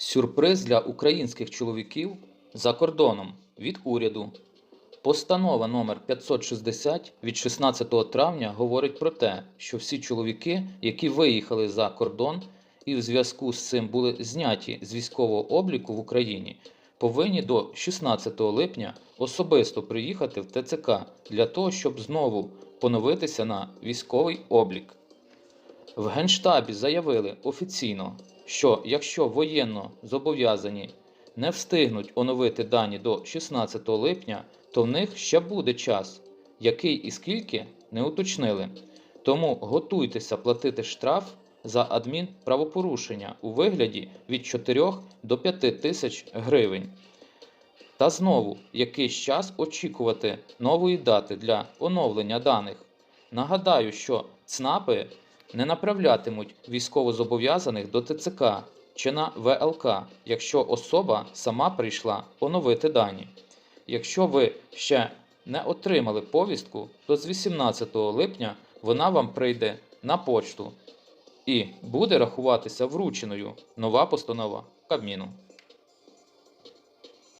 Сюрприз для українських чоловіків за кордоном від уряду. Постанова номер 560 від 16 травня говорить про те, що всі чоловіки, які виїхали за кордон і в зв'язку з цим були зняті з військового обліку в Україні, повинні до 16 липня особисто приїхати в ТЦК для того, щоб знову поновитися на військовий облік. В Генштабі заявили офіційно, що якщо воєнно зобов'язані не встигнуть оновити дані до 16 липня, то в них ще буде час, який і скільки не уточнили. Тому готуйтеся платити штраф за адмінправопорушення у вигляді від 4 до 5 тисяч гривень. Та знову якийсь час очікувати нової дати для оновлення даних. Нагадаю, що ЦНАПи не направлятимуть військовозобов'язаних до ТЦК чи на ВЛК, якщо особа сама прийшла оновити дані. Якщо ви ще не отримали повістку, то з 18 липня вона вам прийде на почту і буде рахуватися врученою нова постанова Кабміну.